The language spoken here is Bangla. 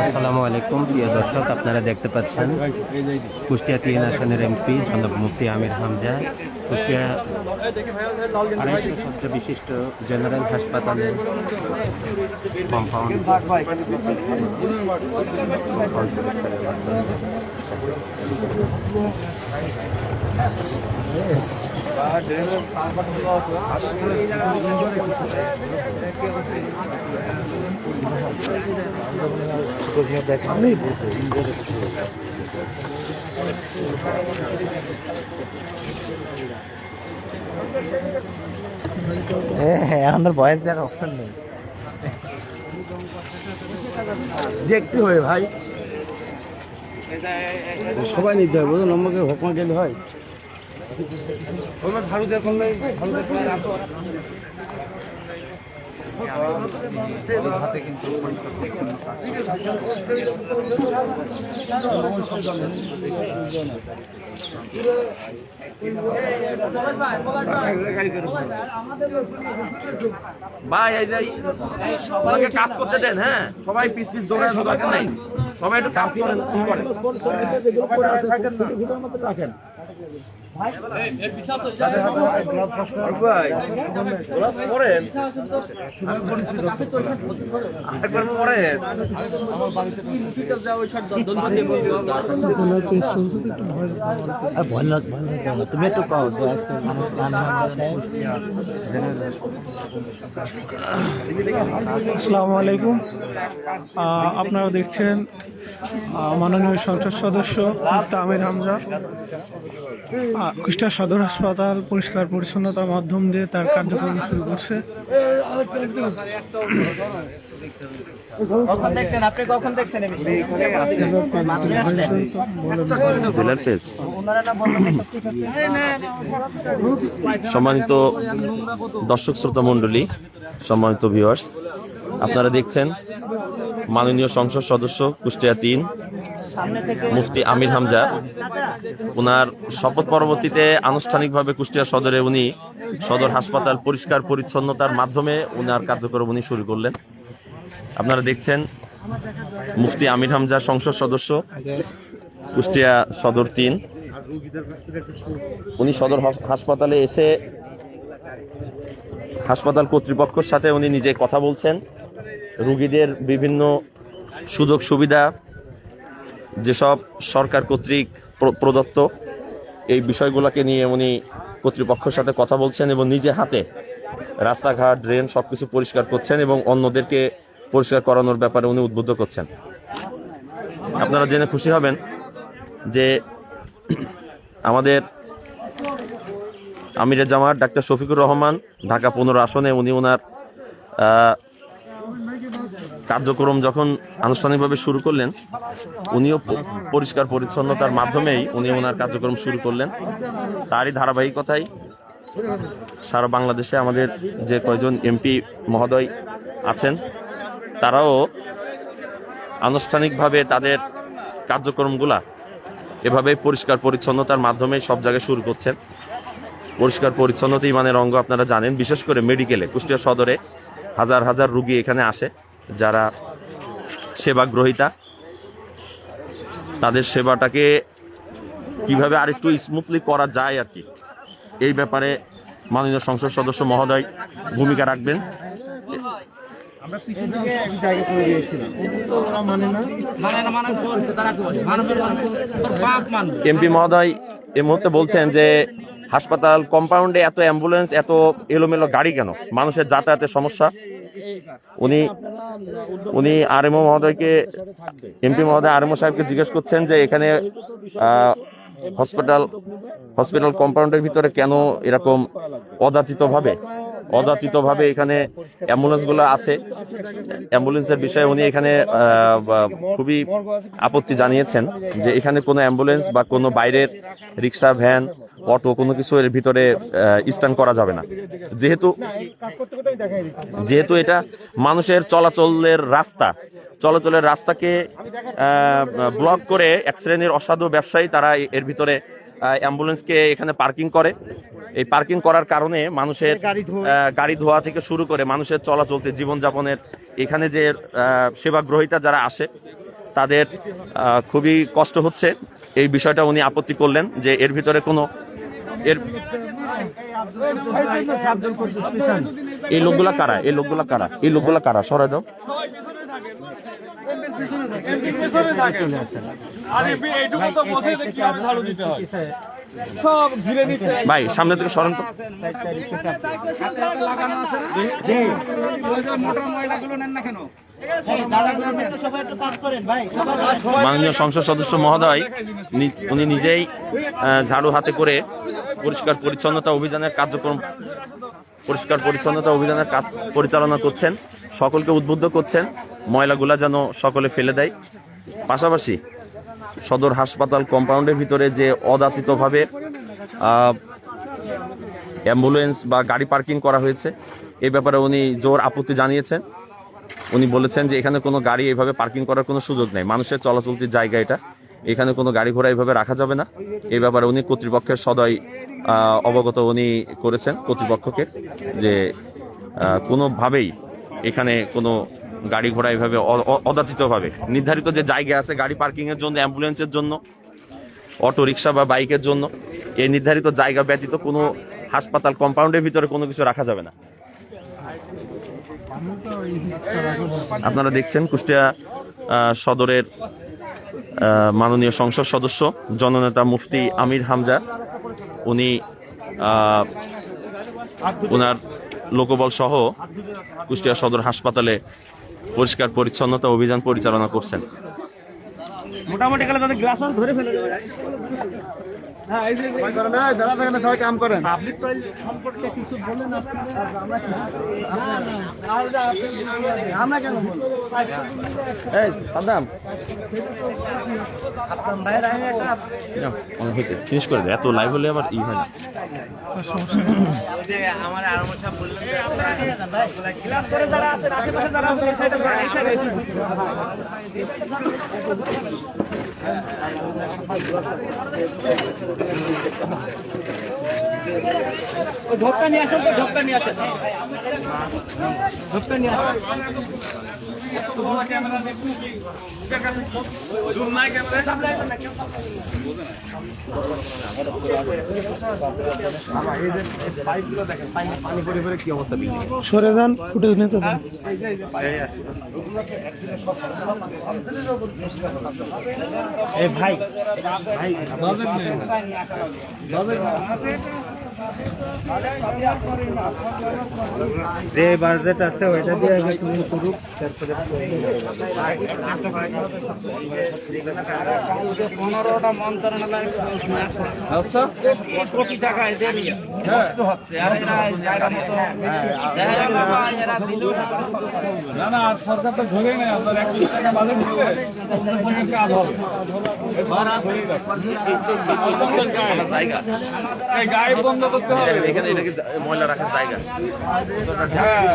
আসসালামু আলাইকুম, প্রিয় দর্শক, আপনারা দেখতে পাচ্ছেন কুষ্টিয়া তিন আসনের এমপি জনাব মুফতি আমির হামজা। কুষ্টিয়া বিশিষ্ট জেনারেল হাসপাতালে কম্পাউন্ড তো বয়স দেওয়ার অপশন নেই। দেখতে হবে ভাই। সবাই নিতে হবে বুঝুন আমাকে হকমা গেলে হয়। ঝাড়ু দেখুন কিন্তু ভাই এই সবাইকে কাজ করতে দেন হ্যাঁ? সবাই পিস পিস দৌড়ায় দরকার নাই সবাই একটু কাজ করেন। করেন। তুমি একটু পাও আসসালামু আলাইকুম। আপনারা দেখছেন মাননীয় সংসদ সদস্য মুফতি আমির হামজা। কুষ্টিয়া সদর হাসপাতাল পরিষ্কার পরিচ্ছন্নতার মাধ্যম দিয়ে তার কার্যক্রম শুরু করছে। সম্মানিত দর্শক শ্রোতা মণ্ডলী সম্মানিত ভিউয়ার্স আপনারা দেখছেন মাননীয় সংসদ সদস্য, কুষ্টিয়া তিন, মুফতি আমির হামজা। ওনার শপথ পরবর্তীতে আনুষ্ঠানিকভাবে কুষ্টিয়া সদরে উনি সদর হাসপাতাল পরিষ্কার পরিচ্ছন্নতার মাধ্যমে উনার কার্যক্রম উনি শুরু করলেন। আপনারা দেখছেন মুফতি আমির হামজা, সংসদ সদস্য, কুষ্টিয়া সদর তিন। উনি সদর হাস- হাসপাতালে এসে হাসপাতাল কর্তৃপক্ষের সাথে উনি নিজে কথা বলছেন। রুগীদের বিভিন্ন সুযোগ সুবিধা, যেসব সরকার কর্তৃক প্র- প্রদত্ত, এই বিষয়গুলোকে নিয়ে উনি কর্তৃপক্ষের সাথে কথা বলছেন এবং নিজে হাতে রাস্তাঘাট, ড্রেন সব কিছু পরিষ্কার করছেন এবং অন্যদেরকে পরিষ্কার করানোর ব্যাপারে উনি উদ্বুদ্ধ করছেন। আপনারা জেনে খুশি হবেন যে আমাদের আমিরের জামাত, ডাক্তার শফিকুর রহমান ঢাকা পনেরো আসনে উনি ওনার কার্যক্রম যখন আনুষ্ঠানিকভাবে শুরু করলেন, উনিও পরিষ্কার পরিচ্ছন্নতার মাধ্যমেই উনি ওনার কার্যক্রম শুরু করলেন। তারই ধারাবাহিকতায় সারা বাংলাদেশে আমাদের যে কয়জন এমপি মহোদয় আছেন, তারাও আনুষ্ঠানিকভাবে তাদের কার্যক্রমগুলা এভাবে পরিষ্কার পরিচ্ছন্নতার মাধ্যমে সব জায়গায় শুরু করছেন। পরিষ্কার পরিচ্ছন্নতা ইমানের অঙ্গ আপনারা জানেন, বিশেষ করে মেডিকেলে, কুষ্টিয়া সদরে হাজার হাজার রুগী এখানে আসে। যারা সেবা গ্রহীতা তাদের সেবাটাকে কীভাবে আরেকটু স্মুথলি করা যায় আর কি এই ব্যাপারে মাননীয় সংসদ সদস্য মহোদয় ভূমিকা রাখবেন। ওরা মানে না। এমপি মহোদয় এই মুহূর্তে বলছেন যে হাসপাতাল কম্পাউন্ডে এত অ্যাম্বুলেন্স এত এলোমেলো গাড়ি কেন? মানুষের যাতায়াতের সমস্যা। উনি উনি আরএমও মহোদয়কে এমপি মহোদয় আরএমও সাহেবকে জিজ্ঞেস করছেন যে এখানে হসপিটাল হসপিটাল কম্পাউন্ডের ভিতরে কেন এরকম অযাচিত ভাবে ভাবে এখানে অ্যাম্বুলেন্সগুলো আছে। অ্যাম্বুলেন্সের বিষয়ে উনি এখানে খুবই আপত্তি জানিয়েছেন যে এখানে কোনো অ্যাম্বুলেন্স বা কোনো বাইরের রিক্সা, ভ্যান, অটো কোনো কিছু এর ভিতরে স্ট্যান্ড করা যাবে না। যেহেতু যেহেতু এটা মানুষের চলাচলের রাস্তা, চলাচলের রাস্তাকে ব্লক করে এক শ্রেণির অসাধু ব্যবসায়ী তারা এর ভিতরে অ্যাম্বুলেন্সকে এখানে পার্কিং করে। এই পার্কিং করার কারণে মানুষের গাড়ি ধোয়া। থেকে শুরু করে মানুষের চলাচলতে জীবনযাপনের এখানে যে আহ, সেবা গ্রহীতা যারা আসে তাদের খুবই কষ্ট হচ্ছে। এই বিষয়টা উনি আপত্তি করলেন যে এর ভিতরে কোনো এর এই লোকগুলা কারা? এই লোকগুলা কারা? এই লোকগুলা কারা? সরাই দাও। ভাই, সামনে থেকে স্মরণ মাননীয় সংসদ সদস্য মহোদয় উনি নিজেই ঝাড়ু হাতে করে পরিষ্কার পরিচ্ছন্নতা অভিযানের কার্যক্রম, পরিষ্কার পরিচ্ছন্নতা অভিযানের কাজ পরিচালনা করছেন, সকলকে উদ্বুদ্ধ করছেন, ময়লাগুলা যেন সকলে ফেলে দেয়। পাশাপাশি সদর হাসপাতাল কম্পাউন্ডের ভিতরে যে অযাচিতভাবে আহ, অ্যাম্বুলেন্স বা গাড়ি পার্কিং করা হয়েছে এ ব্যাপারে উনি জোর আপত্তি জানিয়েছেন। উনি বলেছেন যে এখানে কোনো গাড়ি এইভাবে পার্কিং করার কোনো সুযোগ নেই। মানুষের চলাচলতির জায়গা এটা। এখানে কোনো গাড়ি ঘোড়া এইভাবে রাখা যাবে না। এই ব্যাপারে উনি কর্তৃপক্ষের সদয় অবগত উনি করেছেন কর্তৃপক্ষকে যে কোনোভাবেই এখানে কোনো গাড়ি ঘোড়া এইভাবে অ- অ- অযাচিতভাবে। নির্ধারিত যে জায়গা আছে, গাড়ি পার্কিং এর জন্য, অ্যাম্বুলেন্সের জন্য, অটো রিক্সা বা বাইকের জন্য, এই নির্ধারিত জায়গা ব্যতীত কোনো হাসপাতাল কম্পাউন্ডের ভিতরে কোনো কিছু রাখা যাবে না। আপনারা দেখছেন কুষ্টিয়া সদরের মাননীয় সংসদ সদস্য, জননেতা মুফতি আমির হামজা। উনি ওনার লোকবল সহ কুষ্টিয়া সদর হাসপাতালে পরিষ্কার পরিচ্ছন্নতা অভিযান পরিচালনা করছেন। মোটামুটি গেলে তাদের গ্লাস ধরে ফেলে দেবে দাদা সবাই কাম করেন। আমরা কেন এই সাদ্দাম অনেক ফিনিশ করে দে এত লাইভ হলে আবার ই হয় না। গ্লাস করে যারা আছেন আশেপাশে যারা আছেন এই সাইডে এই সাইডে ওই ঢোকটা নিয়ে আসেন তো ঢোকটা নিয়ে আসেন ঢোকটা নিয়ে আসেন সরে যান ফুটেজ নিতে এই ভাই যে বাজেট আছে ওইটা দিয়ে আগে তুমি করুক তারপরে পনেরোটা মন্ত্রণালয় কোটি টাকা এদের নষ্ট হচ্ছে আর এরা জায়গা মতো জায়গা মতো এরা দিলেও না। না সরকার তো ঢোকে না আপনার এক টাকা বাজেট দিলে কাজ হবে। গায়ে বন্ধ করতে হবে। এখানে এটাকে ময়লা রাখার জায়গা। হ্যাঁ